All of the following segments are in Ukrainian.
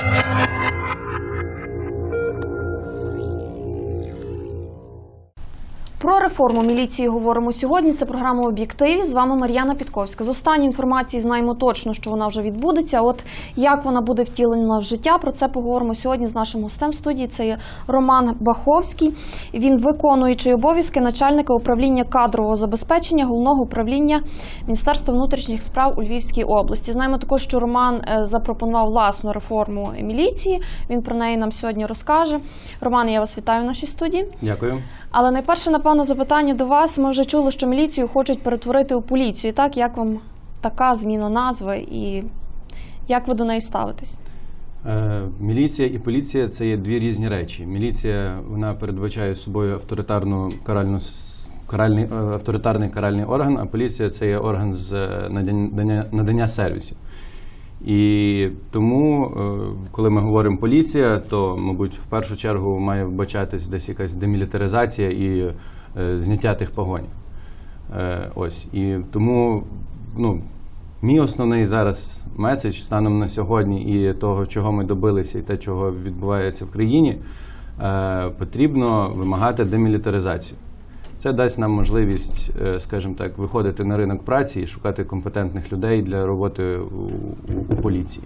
Thank you. Про реформу міліції говоримо сьогодні. Це програма «Об'єктиві». З вами Мар'яна Підковська. З останньої інформації знаємо точно, що вона вже відбудеться. От як вона буде втілена в життя, про це поговоримо сьогодні з нашим гостем в студії. Це є Роман Баховський. Він виконуючий обов'язки начальника управління кадрового забезпечення головного управління Міністерства внутрішніх справ у Львівській області. Знаємо також, що Роман е, запропонував власну реформу міліції. Він про неї нам сьогодні розкаже. Роман, я вас вітаю в нашій студії. Дякую. Але найперше, напевно, запитання до вас. Ми вже чули, що міліцію хочуть перетворити у поліцію. Так, як вам така зміна назви і як ви до неї ставитесь? Е, міліція і поліція це є дві різні речі. Міліція вона передбачає собою авторитарну каральну каральний е, авторитарний каральний орган, а поліція це є орган з е, надання, надання сервісів. І тому, коли ми говоримо поліція, то, мабуть, в першу чергу має вбачатись десь якась демілітаризація і зняття тих погонів. Е, ось. І тому ну, мій основний зараз меседж станом на сьогодні і того, чого ми добилися, і те, чого відбувається в країні, е, потрібно вимагати демілітаризацію. Це дасть нам можливість, е, скажімо так, виходити на ринок праці і шукати компетентних людей для роботи у, поліції.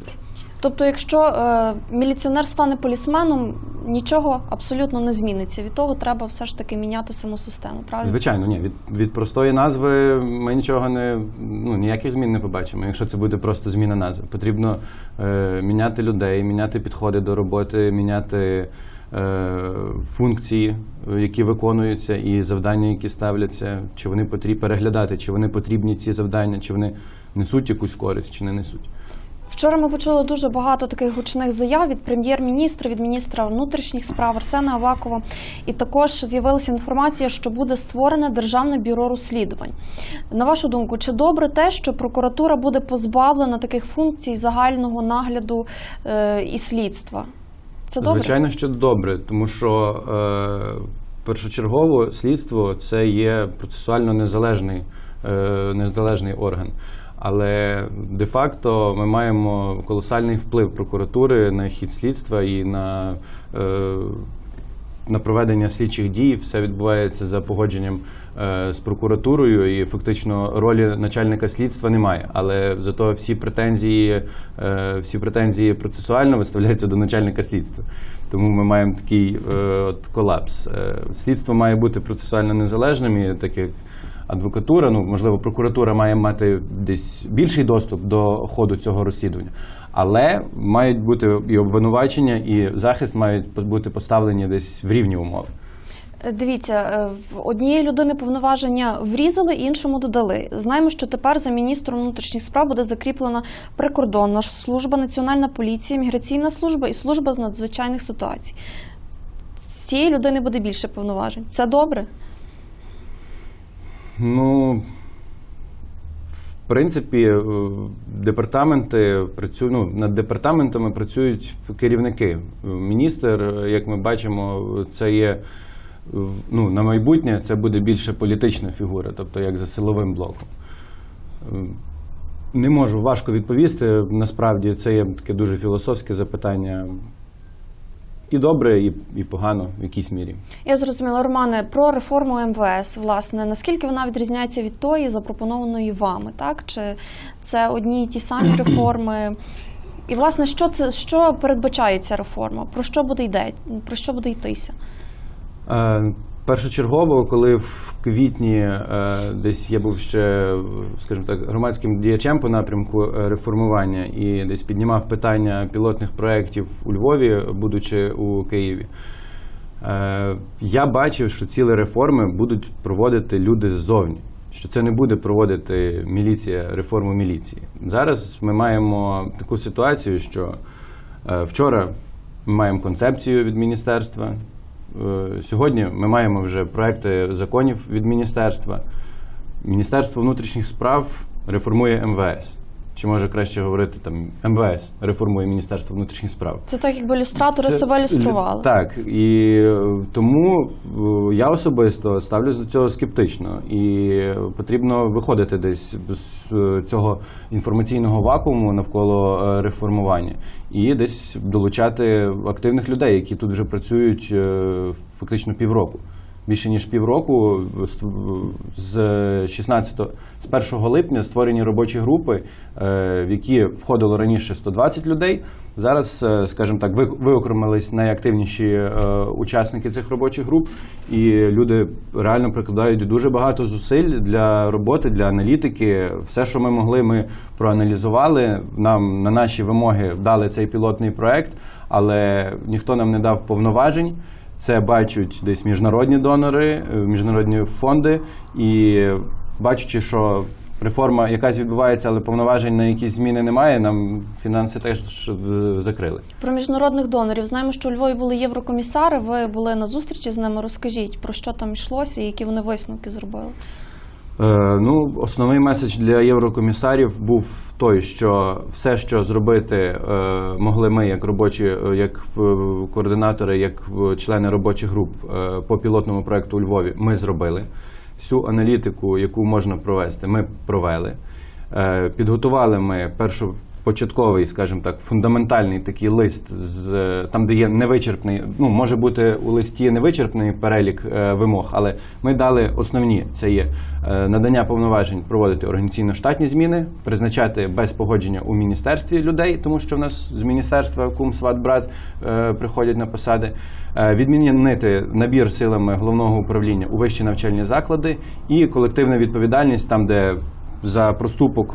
Тобто, якщо е, міліціонер стане полісменом, нічого абсолютно не зміниться. Від того треба все ж таки міняти саму систему. Правильно? Звичайно, ні. Від, від простої назви ми нічого не ну ніяких змін не побачимо. Якщо це буде просто зміна назви, потрібно е, міняти людей, міняти підходи до роботи, міняти функції, е, які виконуються, і завдання, які ставляться, чи вони потрібні переглядати, чи вони потрібні ці завдання, чи вони несуть якусь користь, чи не несуть. Вчора ми почули дуже багато таких гучних заяв від прем'єр-міністра, від міністра внутрішніх справ Арсена Авакова. І також з'явилася інформація, що буде створене державне бюро розслідувань. На вашу думку, чи добре те, що прокуратура буде позбавлена таких функцій загального нагляду е, і слідства? Це добре? Звичайно, що добре, тому що е, першочергово слідство це є процесуально незалежний, е, незалежний орган. Але де-факто ми маємо колосальний вплив прокуратури на хід слідства і на, е, на проведення слідчих дій. Все відбувається за погодженням е, з прокуратурою, і фактично ролі начальника слідства немає. Але зато всі претензії, е, всі претензії процесуально виставляються до начальника слідства. Тому ми маємо такий е, от колапс. Слідство має бути процесуально незалежним, і так як адвокатура, ну можливо, прокуратура має мати десь більший доступ до ходу цього розслідування, але мають бути і обвинувачення, і захист мають бути поставлені десь в рівні умови. Е, Дивіться, е, в однієї людини повноваження врізали, іншому додали. Знаємо, що тепер за міністром внутрішніх справ буде закріплена прикордонна служба, національна поліція, міграційна служба і служба з надзвичайних ситуацій. З цієї людини буде більше повноважень. Це добре? Ну, в принципі, е, департаменти працюють ну, над департаментами працюють керівники. Міністр, як ми бачимо, це є ну, на майбутнє це буде більше політична фігура, тобто як за силовим блоком. Е, Не можу важко відповісти. Насправді це є таке дуже філософське запитання. І добре, і, і погано в якійсь мірі. Я зрозуміла, Романе, про реформу МВС, власне, наскільки вона відрізняється від тої, запропонованої вами, так? Чи це одні і ті самі реформи? І, власне, що це що передбачає ця реформа? Про що буде йде? Про що буде йтися? Е, Першочергово, коли в квітні е, десь я був ще, скажімо так, громадським діячем по напрямку е, реформування і десь піднімав питання пілотних проєктів у Львові, будучи у Києві. Е, Я бачив, що цілі реформи будуть проводити люди ззовні. Що це не буде проводити міліція, реформу міліції. Зараз ми маємо таку ситуацію, що вчора ми маємо концепцію від міністерства. Е, Сьогодні ми маємо вже проекти законів від міністерства. Міністерство внутрішніх справ реформує МВС. Чи може краще говорити там МВС реформує Міністерство внутрішніх справ. Це так, якби люстратори Це- себе люстрували. Так, і тому е, я особисто ставлюсь до цього скептично. І потрібно виходити десь з е, цього інформаційного вакууму навколо е, реформування і десь долучати активних людей, які тут вже працюють фактично півроку. Більше ніж півроку з 16 з 1 липня створені робочі групи, е, в які входило раніше 120 людей. Зараз, е, скажімо так, виокремились найактивніші е, учасники цих робочих груп, і люди реально прикладають дуже багато зусиль для роботи, для аналітики. Все, що ми могли, ми проаналізували. Нам на наші вимоги дали цей пілотний проект, але ніхто нам не дав повноважень. Це бачать десь міжнародні донори, е, міжнародні фонди, і бачачи, що реформа якась відбувається, але повноважень на якісь зміни немає, нам фінанси теж закрили. Про міжнародних донорів знаємо, що у Львові були єврокомісари. Ви були на зустрічі з ними. Розкажіть про що там йшлося і які вони висновки зробили. Е, ну, основний меседж для єврокомісарів був той, що все, що зробити е, могли ми, як робочі, е, як координатори, як члени робочих груп по пілотному проекту у Львові, ми зробили. Всю аналітику, яку можна провести, ми провели. Підготували ми першу початковий, скажімо так, фундаментальний такий лист, з там, де є невичерпний, ну може бути у листі невичерпний перелік е, вимог, але ми дали основні: це є е, надання повноважень проводити організаційно-штатні зміни, призначати без погодження у міністерстві людей, тому що в нас з міністерства кум, сват, брат е, приходять на посади, відмінити набір силами головного управління у вищі навчальні заклади і колективна відповідальність там, де за проступок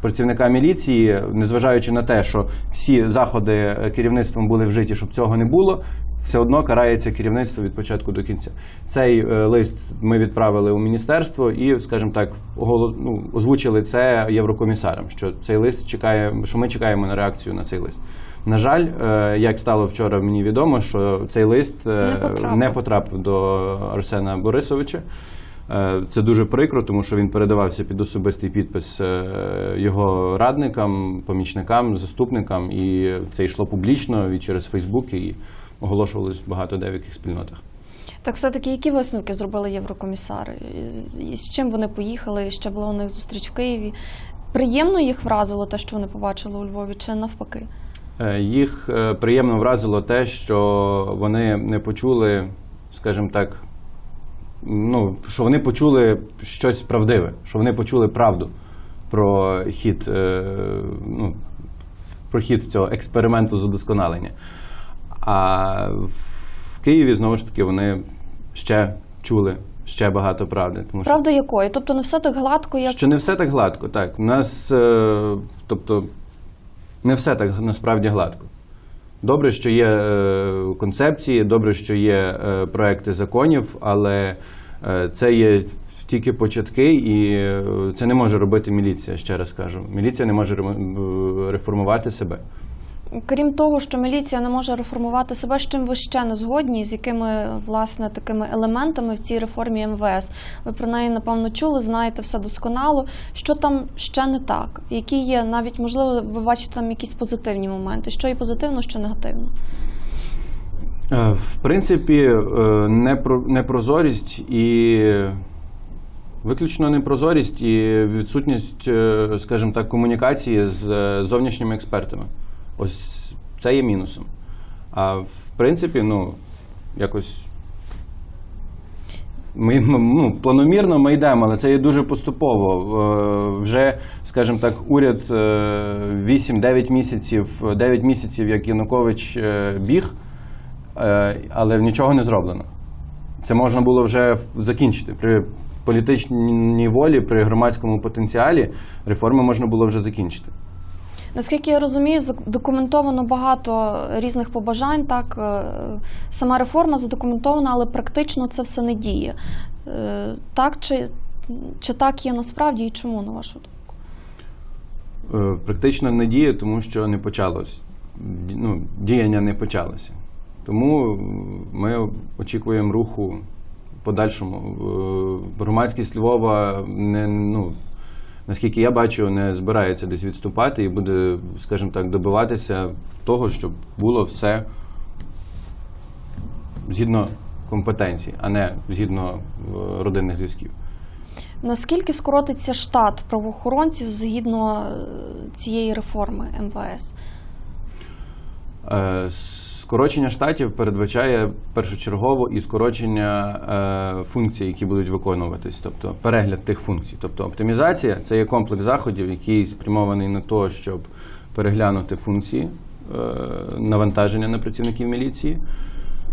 працівника міліції, незважаючи на те, що всі заходи е, керівництвом були вжиті, щоб цього не було, все одно карається керівництво від початку до кінця. Цей е, лист ми відправили у міністерство і, скажімо так, ну, озвучили це єврокомісарам. Що цей лист чекає, що ми чекаємо на реакцію на цей лист. На жаль, е, як стало вчора, мені відомо, що цей лист Не потрапив. не потрапив до Арсена Борисовича. Е, Це дуже прикро, тому що він передавався під особистий підпис е, його радникам, помічникам, заступникам, і це йшло публічно і через Фейсбук, і оголошувалось багато де в яких спільнотах. Так, все-таки які висновки зробили єврокомісари? З- чим вони поїхали? Ще була у них зустріч в Києві. Приємно їх вразило те, що вони побачили у Львові, чи навпаки? Е, Їх приємно вразило те, що вони не почули, скажімо так, ну, що вони почули щось правдиве, що вони почули правду про хід, е, ну, про хід цього експерименту з удосконалення. А в Києві знову ж таки вони ще чули ще багато правди. Тому що Правда якої? Тобто не все так гладко, як що не все так гладко. Так, у нас, е, тобто, не все так насправді гладко. Добре, що є е, концепції, добре, що є е, проекти законів, але е, це є тільки початки, і це не може робити міліція, ще раз кажу. Міліція не може реформувати себе. Крім того, що міліція не може реформувати себе, з чим ви ще не згодні, з якими власне такими елементами в цій реформі МВС? Ви про неї напевно чули, знаєте все досконало. Що там ще не так? Які є навіть можливо, ви бачите там якісь позитивні моменти? Що і позитивно, що негативно? Е, В принципі, е, непрозорість і виключно непрозорість і відсутність, е, скажімо так, комунікації з зовнішніми експертами. Ось це є мінусом. А в принципі, ну, якось. Ми ну, планомірно ми йдемо, але це є дуже поступово. Е, Вже, скажімо так, уряд е, 8-9 місяців, 9 місяців, як Янукович е, біг, е, але нічого не зроблено. Це можна було вже закінчити. При політичній волі, при громадському потенціалі реформи можна було вже закінчити. Наскільки я розумію, зак- документовано багато різних побажань. Так, е, сама реформа задокументована, але практично це все не діє. Е, Так чи, чи так є насправді і чому, на вашу думку? Е, Практично не діє, тому що не почалось. Ну, діяння не почалося. Тому ми очікуємо руху подальшому. Громадськість Львова не, ну, наскільки я бачу, не збирається десь відступати і буде, скажімо так, добиватися того, щоб було все згідно компетенцій, а не згідно е, родинних зв'язків. Наскільки скоротиться штат правоохоронців згідно е, цієї реформи МВС? Е, Скорочення штатів передбачає першочергово і скорочення е, функцій, які будуть виконуватись, тобто перегляд тих функцій. Тобто оптимізація це є комплекс заходів, який спрямований на те, щоб переглянути функції е, навантаження на працівників міліції.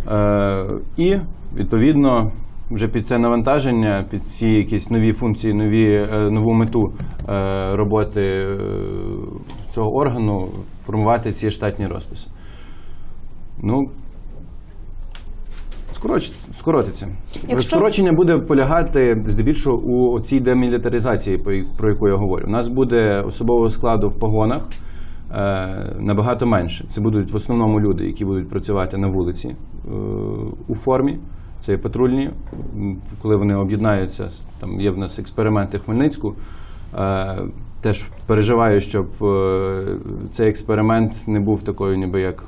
Е, і відповідно вже під це навантаження, під ці якісь нові функції, нові, е, нову мету е, роботи е, цього органу формувати ці штатні розписи. Ну, скороч, скоротиться. Якщо- Скорочення буде полягати здебільшого у цій демілітаризації, про яку я говорю. У нас буде особового складу в погонах е, набагато менше. Це будуть в основному люди, які будуть працювати на вулиці е, у формі. Це є патрульні. Коли вони об'єднаються, там є в нас експерименти Хмельницьку. Е, теж переживаю, щоб е, цей експеримент не був такою, ніби як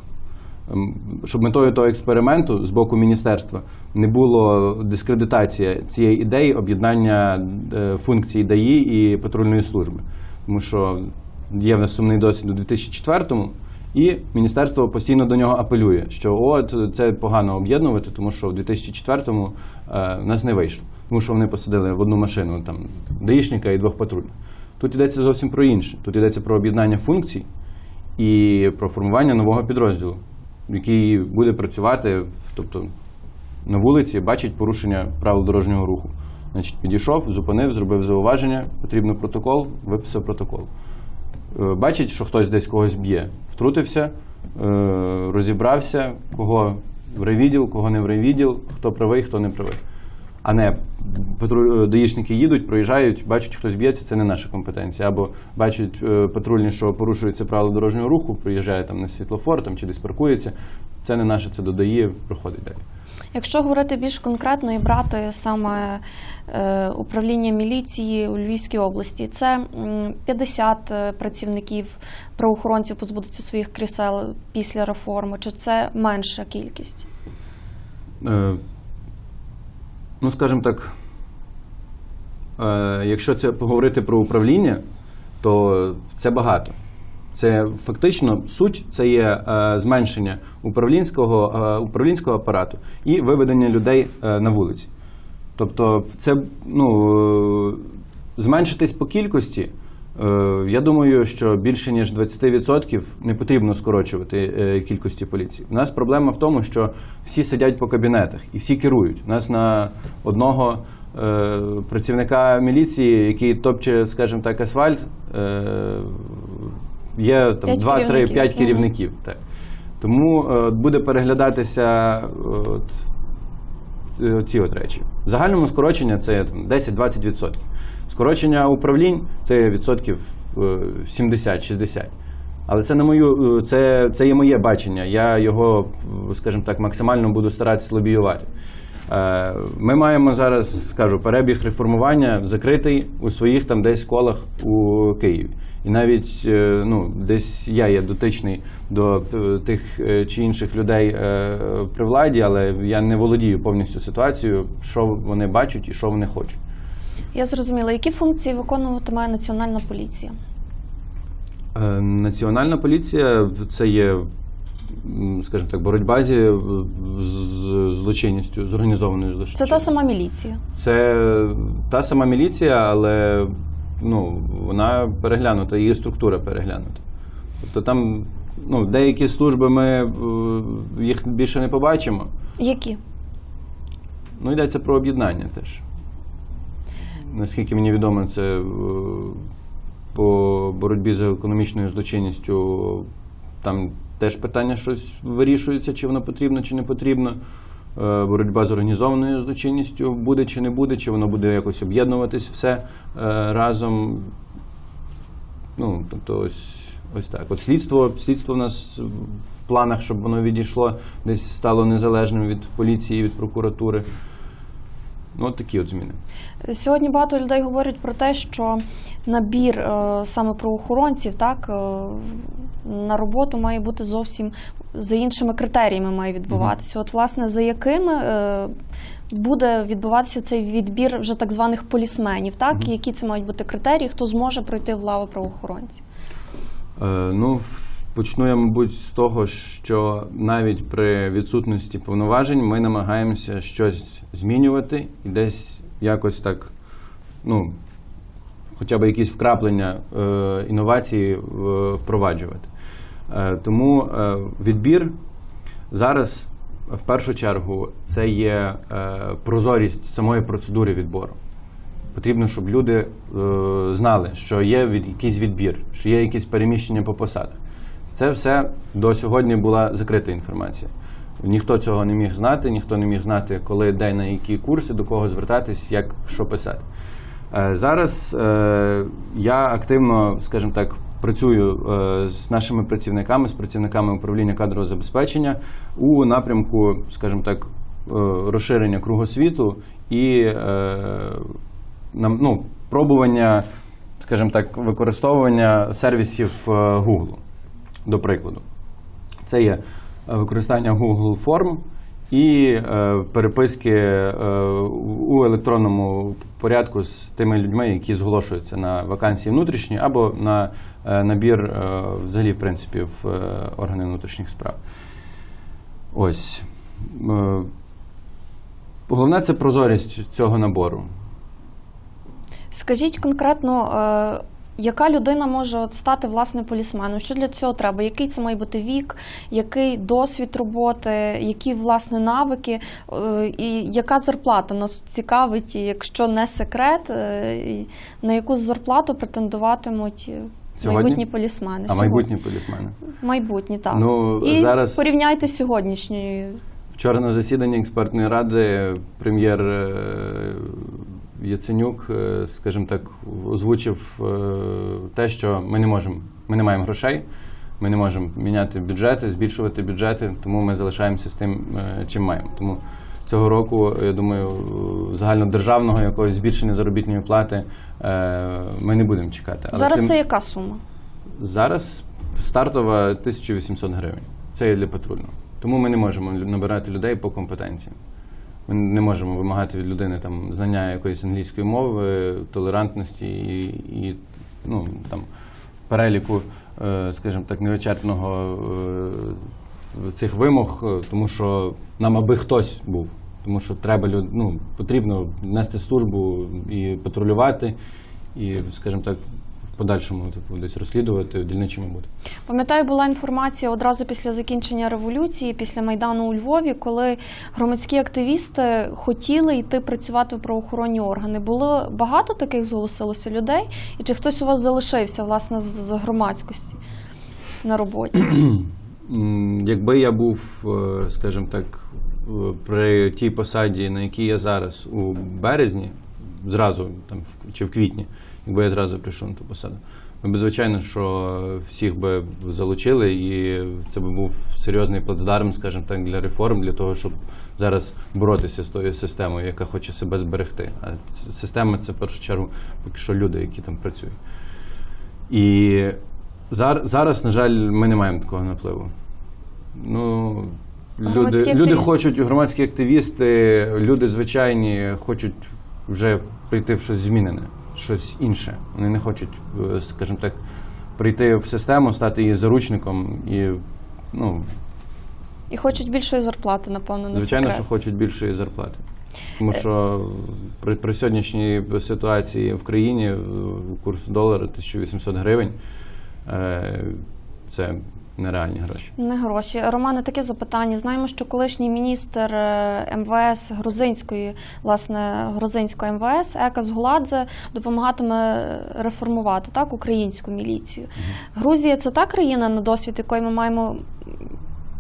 щоб метою того експерименту з боку міністерства не було дискредитація цієї ідеї об'єднання е, функцій ДАІ і патрульної служби. Тому що є в нас сумний досвід у 2004-му, і міністерство постійно до нього апелює, що от це погано об'єднувати, тому що в 2004-му е, в нас не вийшло. Тому що вони посадили в одну машину там даїшника і двох патрульних. Тут йдеться зовсім про інше. Тут йдеться про об'єднання функцій і про формування нового підрозділу, який буде працювати, тобто на вулиці, бачить порушення правил дорожнього руху. Значить, підійшов, зупинив, зробив зауваження, потрібно протокол, виписав протокол. Е, Бачить, що хтось десь когось б'є, втрутився, е, розібрався, кого в райвідділ, кого не в райвідділ, хто правий, хто не правий. А не е, даїшники їдуть, проїжджають, бачать, хтось б'ється, це не наша компетенція. Або бачать е, патрульні, що порушуються правила дорожнього руху, приїжджає там на світлофор там, чи десь паркується. Це не наше, це додає, проходить далі. Якщо говорити більш конкретно і брати саме е, управління міліції у Львівській області, це 50 е, працівників правоохоронців позбудуться своїх крісел після реформи, чи це менша кількість? Е, ну, скажімо так, е, якщо це поговорити про управління, то це багато. Це фактично суть це є е, зменшення управлінського, е, управлінського апарату і виведення людей на вулиці. Тобто, це ну, зменшитись по кількості. Е, Я думаю, що більше ніж 20% не потрібно скорочувати е, кількості поліції. У нас проблема в тому, що всі сидять по кабінетах і всі керують. У нас на одного е, працівника міліції, який топче, скажімо так, асфальт, є там 2, 3, керівників. 5 Мгм. керівників. Так. Тому буде переглядатися от, ці от речі. В загальному скорочення це 10-20%. Скорочення управлінь це відсотків е, 70-60. Але це на мою е, це, це є моє бачення. Я його, е, скажімо так, максимально буду старатися лобіювати. Е, Ми маємо зараз, скажу, перебіг реформування закритий у своїх там десь колах у Києві. І навіть е, ну, десь я є дотичний до е, тих чи інших людей при владі, але я не володію повністю ситуацією, що вони бачать і що вони хочуть. Я зрозуміла, які функції виконуватиме Національна поліція? Національна поліція це є, скажімо так, боротьба зі е, з злочинністю, з організованою Це та сама міліція. Це та сама міліція, але ну, вона переглянута, її структура переглянута. Тобто там ну, деякі служби ми е, їх більше не побачимо. Які? Ну, йдеться про об'єднання теж. Наскільки мені відомо, це е, по боротьбі з економічною злочинністю там теж питання щось вирішується, чи воно потрібно, чи не потрібно. Е, Боротьба з організованою злочинністю буде чи не буде, чи воно буде якось об'єднуватись все е, разом. Ну, тобто ось, ось так. От слідство, слідство в нас в планах, щоб воно відійшло, десь стало незалежним від поліції, від прокуратури. Ну, от такі от зміни. Сьогодні багато людей говорять про те, що набір е, саме правоохоронців так, е, на роботу має бути зовсім за іншими критеріями має відбуватися. От, власне, за якими е, буде відбуватися цей відбір вже так званих полісменів, так? І які це мають бути критерії, хто зможе пройти в лаву правоохоронців? Е, ну, почну я, мабуть, з того, що навіть при відсутності повноважень ми намагаємося щось змінювати і десь якось так, ну, хоча б якісь вкраплення е, інновації е, впроваджувати. Е, тому е, відбір зараз, в першу чергу, це є е, прозорість самої процедури відбору. Потрібно, щоб люди е, знали, що є від, якийсь відбір, що є якісь переміщення по посадах. Це все до сьогодні була закрита інформація. Ніхто цього не міг знати, ніхто не міг знати, коли, де, на які курси, до кого звертатись, як що писати. Е, Зараз е, я активно, скажімо так, працюю е, з нашими працівниками, з працівниками управління кадрового забезпечення у напрямку, скажімо так, розширення кругосвіту і ну, пробування, скажімо так, використовування сервісів Google, до прикладу. Це є е, використання Google форм і е, переписки е, у електронному порядку з тими людьми, які зголошуються на вакансії внутрішні або на е, набір е, взагалі, в принципі, в е, органи внутрішніх справ. Ось. Е, Головне це прозорість цього набору. Скажіть конкретно, е, яка людина може от стати власне полісменом? Що для цього треба? Який це має бути вік, який досвід роботи, які власне навики, е, і яка зарплата нас цікавить, якщо не секрет, е, на яку зарплату претендуватимуть Сьогодні? майбутні полісмени? А Сьогодні. майбутні полісмени. Майбутні, так. Ну, і зараз- порівняйте з сьогоднішньою. Вчора на засіданні експертної ради прем'єр е, Яценюк, е, скажімо так, озвучив е, те, що ми не можемо, ми не маємо грошей, ми не можемо міняти бюджети, збільшувати бюджети, тому ми залишаємося з тим, е, чим маємо. Тому цього року, я думаю, загальнодержавного якогось збільшення заробітної плати ми не будемо чекати. Але Зараз тим- це яка сума? Зараз стартова 1800 гривень. Це є для патрульного. Тому ми не можемо набирати людей по компетенціям. Ми не можемо вимагати від людини там, знання якоїсь англійської мови, толерантності і, і ну, там, переліку, е, скажімо так, невичерпного е, цих вимог, е, тому що нам аби хтось був. Тому що треба ну, потрібно нести службу і патрулювати, і, скажімо так, подальшому типу, десь розслідувати, дільничими бути. Пам'ятаю, була інформація одразу після закінчення революції, після майдану у Львові, коли громадські активісти хотіли йти працювати в правоохоронні органи. Було багато таких зголосилося людей, і чи хтось у вас залишився власне з- громадськості на роботі? Якби я був, е, скажімо так, е, при тій посаді, на якій я зараз у березні, зразу там в- чи в квітні, якби я зразу прийшов на ту посаду, ми б, звичайно, що всіх би залучили, і це би був серйозний плацдарм, скажімо так, для реформ, для того, щоб зараз боротися з тою системою, яка хоче себе зберегти. А система це в першу чергу поки що люди, які там працюють. І зар- зараз, на жаль, ми не маємо такого напливу. Ну, люди, люди хочуть, громадські активісти, люди звичайні хочуть вже прийти в щось змінене, щось інше. Вони не хочуть, е, скажімо так, прийти в систему, стати її заручником і, ну, І хочуть більшої зарплати, напевно, на звичайно, секрет. що хочуть більшої зарплати. Тому що при, при сьогоднішній ситуації в країні е, курс долара 1800 гривень е, це нереальні гроші. Не гроші. Романе, таке запитання. Знаємо, що колишній міністр е, МВС грузинської, власне, грузинської МВС Екас Гуладзе допомагатиме реформувати так українську міліцію. Грузія це та країна, на досвід якої ми маємо,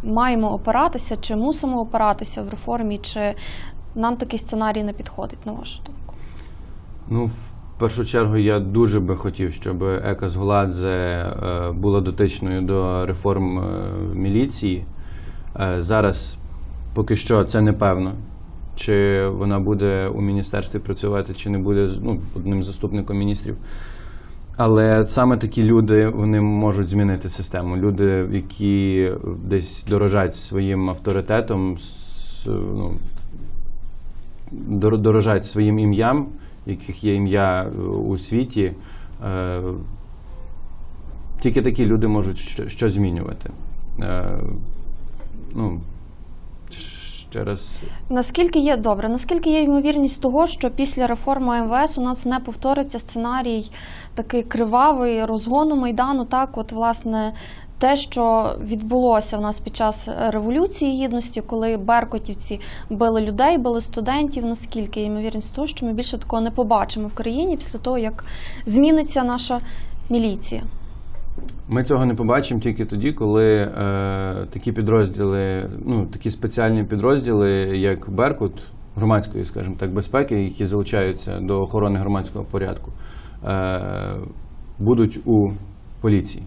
маємо опиратися, чи мусимо опиратися в реформі, чи нам такий сценарій не підходить, на вашу думку? Ну, в першу чергу, я дуже би хотів, щоб Ека Згуладзе е, була дотичною до реформ е, міліції. Е, зараз поки що це не певно. чи вона буде у міністерстві працювати, чи не буде ну, одним заступником міністрів. Але саме такі люди вони можуть змінити систему. Люди, які десь дорожать своїм авторитетом, ну, дорожать своїм ім'ям, яких є ім'я е, у світі. Е, Тільки такі люди можуть що, змінювати. Е, ну, ще раз Наскільки є добре? Наскільки є ймовірність того, що після реформи МВС у нас не повториться сценарій такий кривавий розгону майдану? Так, от власне. Те, що відбулося в нас під час революції гідності, коли беркутівці били людей, били студентів, наскільки ймовірність того, що ми більше такого не побачимо в країні після того, як зміниться наша міліція? Ми цього не побачимо тільки тоді, коли е, такі підрозділи, ну такі спеціальні підрозділи, як Беркут громадської, скажімо так, безпеки, які залучаються до охорони громадського порядку, е, будуть у поліції.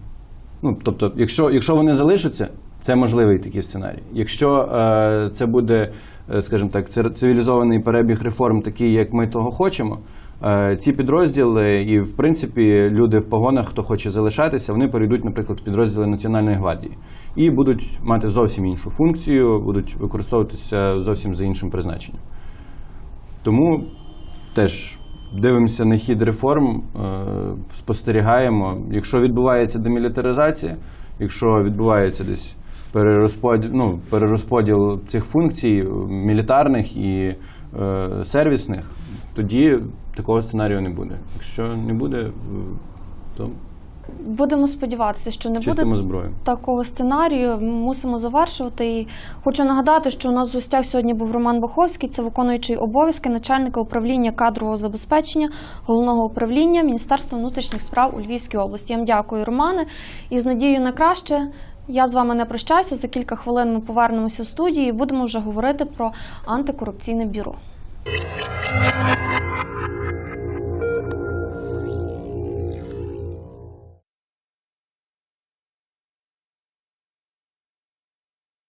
Ну, тобто, якщо, якщо вони залишаться, це можливий такий сценарій. Якщо е, це буде, е, скажімо так, цивілізований перебіг реформ, такий, як ми того хочемо, е, ці підрозділи, і в принципі люди в погонах, хто хоче залишатися, вони перейдуть, наприклад, в підрозділи Національної гвардії і будуть мати зовсім іншу функцію, будуть використовуватися зовсім за іншим призначенням. Тому теж дивимося на хід реформ, е, спостерігаємо. Якщо відбувається демілітаризація, якщо відбувається десь перерозподіл, ну, перерозподіл цих функцій мілітарних і е, сервісних, тоді такого сценарію не буде. Якщо не буде, е, то Будемо сподіватися, що не буде зброю. такого сценарію мусимо завершувати. І хочу нагадати, що у нас в гостях сьогодні був Роман Баховський, це виконуючий обов'язки начальника управління кадрового забезпечення головного управління Міністерства внутрішніх справ у Львівській області. Я вам дякую, Романе, і з надією на краще. Я з вами не прощаюся. За кілька хвилин ми повернемося в студію і будемо вже говорити про антикорупційне бюро.